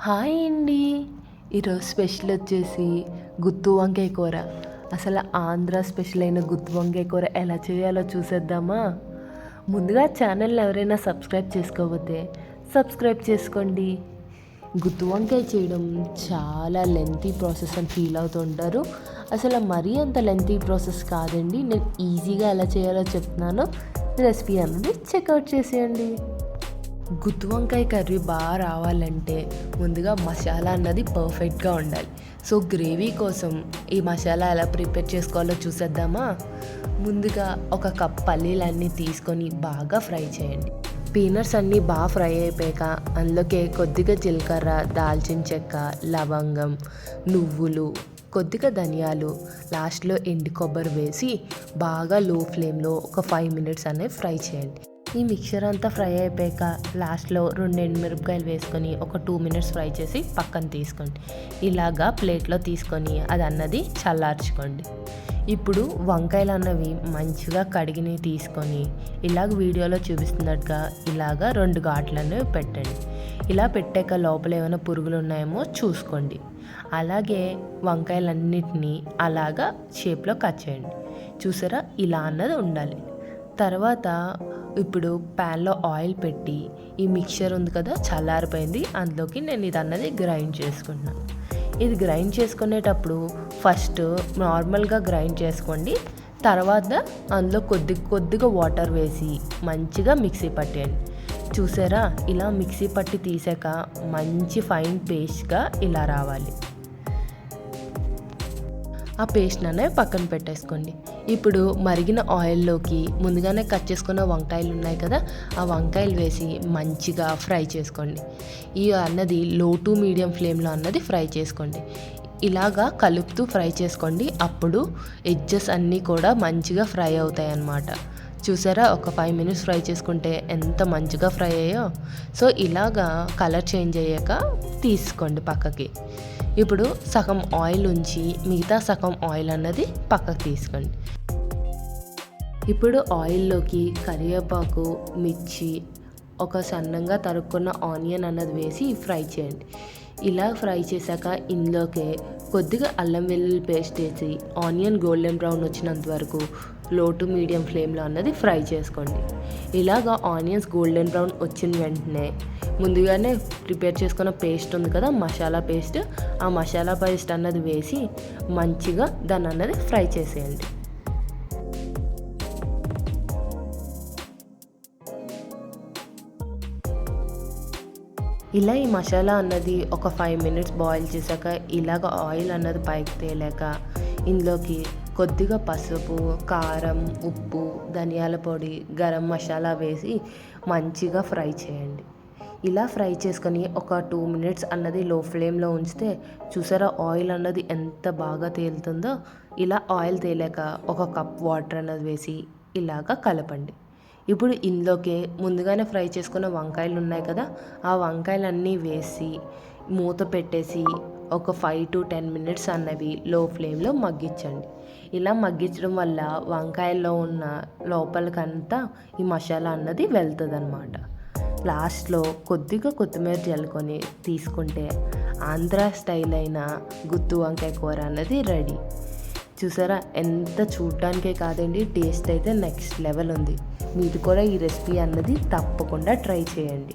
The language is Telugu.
హాయ్ అండి. ఈరోజు స్పెషల్ వచ్చేసి గుత్తు వంకాయ కూర. అసలు ఆంధ్ర స్పెషల్ అయిన గుత్తు వంకాయ కూర ఎలా చేయాలో చూసేద్దామా? ముందుగా ఛానల్ ఎవరైనా సబ్స్క్రైబ్ చేసుకోకపోతే సబ్స్క్రైబ్ చేసుకోండి. గుత్తు వంకాయ చేయడం చాలా లెంతీ ప్రాసెస్ అని ఫీల్ అవుతుంటారు అసలు మరీ అంత లెంతీ ప్రాసెస్ కాదండి. నేను ఈజీగా ఎలా చేయాలో చెప్తున్నాను. రెసిపీ అన్నది చెక్అవుట్ చేసేయండి. గుత్తి వంకాయ కర్రీ బాగా రావాలంటే ముందుగా మసాలా అన్నది పర్ఫెక్ట్గా ఉండాలి. సో గ్రేవీ కోసం ఈ మసాలా ఎలా ప్రిపేర్ చేసుకోవాలో చూసేద్దామా? ముందుగా ఒక కప్ పల్లీలన్నీ తీసుకొని బాగా ఫ్రై చేయండి. పీనట్స్ అన్నీ బాగా ఫ్రై అయిపోయాక అందులోకి కొద్దిగా జీలకర్ర దాల్చిన చెక్క లవంగం నువ్వులు కొద్దిగా ధనియాలు లాస్ట్లో ఎండు కొబ్బరి వేసి బాగా లో ఫ్లేమ్లో ఒక ఫైవ్ మినిట్స్ అనేవి ఫ్రై చేయండి. ఈ మిక్చర్ అంతా ఫ్రై అయిపోయాక లాస్ట్లో రెండు ఎండుమిరపకాయలు వేసుకొని ఒక టూ మినిట్స్ ఫ్రై చేసి పక్కన తీసుకోండి. ఇలాగా ప్లేట్లో తీసుకొని అది అన్నది చల్లార్చుకోండి. ఇప్పుడు వంకాయలు అన్నవి మంచిగా కడిగిని తీసుకొని ఇలాగ వీడియోలో చూపిస్తున్నట్టుగా ఇలాగా రెండు ఘాట్లు పెట్టండి. ఇలా పెట్టాక లోపల ఏమైనా పురుగులు ఉన్నాయేమో చూసుకోండి. అలాగే వంకాయలన్నిటినీ అలాగా షేప్లో కట్ చేయండి. చూసారా? ఇలా అన్నది ఉండాలి. తర్వాత ఇప్పుడు ప్యాన్లో ఆయిల్ పెట్టి ఈ మిక్చర్ ఉంది కదా చల్లారిపోయింది. అందులోకి నేను ఇది అన్నది గ్రైండ్ చేసుకుంటున్నాను. ఇది గ్రైండ్ చేసుకునేటప్పుడు ఫస్ట్ నార్మల్గా గ్రైండ్ చేసుకోండి. తర్వాత అందులో కొద్ది కొద్దిగా వాటర్ వేసి మంచిగా మిక్సీ పట్టేయండి. చూసారా? ఇలా మిక్సీ పట్టి తీసాక మంచి ఫైన్ పేస్ట్గా ఇలా రావాలి. ఆ పేస్ట్ అనేవి పక్కన పెట్టేసుకోండి. ఇప్పుడు మరిగిన ఆయిల్లోకి ముందుగానే కట్ చేసుకున్న వంకాయలు ఉన్నాయి కదా ఆ వంకాయలు వేసి మంచిగా ఫ్రై చేసుకోండి. ఈ అన్నది లో టు మీడియం ఫ్లేమ్లో అన్నది ఫ్రై చేసుకోండి. ఇలాగా కలుపుతూ ఫ్రై చేసుకోండి. అప్పుడు ఎడ్జెస్ అన్నీ కూడా మంచిగా ఫ్రై అవుతాయి అన్నమాట చూసారా? ఒక ఫైవ్ మినిట్స్ ఫ్రై చేసుకుంటే ఎంత మంచిగా ఫ్రై అయ్యో. సో ఇలాగా కలర్ చేంజ్ అయ్యాక తీసుకోండి పక్కకి. ఇప్పుడు సగం ఆయిల్ ఉంచి మిగతా సగం ఆయిల్ అన్నది పక్కకు తీసుకోండి. ఇప్పుడు ఆయిల్లోకి కరివేపాకు మిర్చి ఒక సన్నంగా తరుక్కున్న ఆనియన్ అన్నది వేసి ఫ్రై చేయండి. ఇలా ఫ్రై చేశాక ఇందులోకి కొద్దిగా అల్లం వెల్లుల్లి పేస్ట్ వేసి ఆనియన్ గోల్డెన్ బ్రౌన్ వచ్చినంత వరకు లో టు మీడియం ఫ్లేమ్లో అన్నది ఫ్రై చేసుకోండి. ఇలాగా ఆనియన్స్ గోల్డెన్ బ్రౌన్ వచ్చిన వెంటనే ముందుగానే ప్రిపేర్ చేసుకున్న పేస్ట్ ఉంది కదా మసాలా పేస్ట్ ఆ మసాలా పేస్ట్ అన్నది వేసి మంచిగా దాన్ని అన్నది ఫ్రై చేసేయండి. ఇలా ఈ మసాలా అన్నది ఒక ఫైవ్ మినిట్స్ బాయిల్ చేశాక ఇలాగ ఆయిల్ అన్నది పైకి తేలాక ఇందులోకి కొద్దిగా పసుపు కారం ఉప్పు ధనియాల పొడి గరం మసాలా వేసి మంచిగా ఫ్రై చేయండి. ఇలా ఫ్రై చేసుకొని ఒక టూ మినిట్స్ అన్నది లో ఫ్లేమ్లో ఉంచితే చూసారా ఆయిల్ అన్నది ఎంత బాగా తేలుతుందో? ఇలా ఆయిల్ తేలాక ఒక కప్ వాటర్ అన్నది వేసి ఇలాగా కలపండి. ఇప్పుడు ఇందులోకి ముందుగానే ఫ్రై చేసుకున్న వంకాయలు ఉన్నాయి కదా ఆ వంకాయలన్నీ వేసి మూత పెట్టేసి ఒక ఫైవ్ టు టెన్ మినిట్స్ అన్నవి లో ఫ్లేమ్లో మగ్గించండి. ఇలా మగ్గించడం వల్ల వంకాయల్లో ఉన్న లోపలికంతా ఈ మసాలా అన్నది వెళ్తుంది అనమాట లాస్ట్లో కొద్దిగా కొత్తిమీర జల్లుకొని తీసుకుంటే ఆంధ్ర స్టైల్ అయిన గుత్తు వంకాయ కూర అన్నది రెడీ చూసారా? ఎంత చూడటానికే కాదండి టేస్ట్ అయితే నెక్స్ట్ లెవెల్ ఉంది. మీరు కూడా ఈ రెసిపీ అన్నది తప్పకుండా ట్రై చేయండి.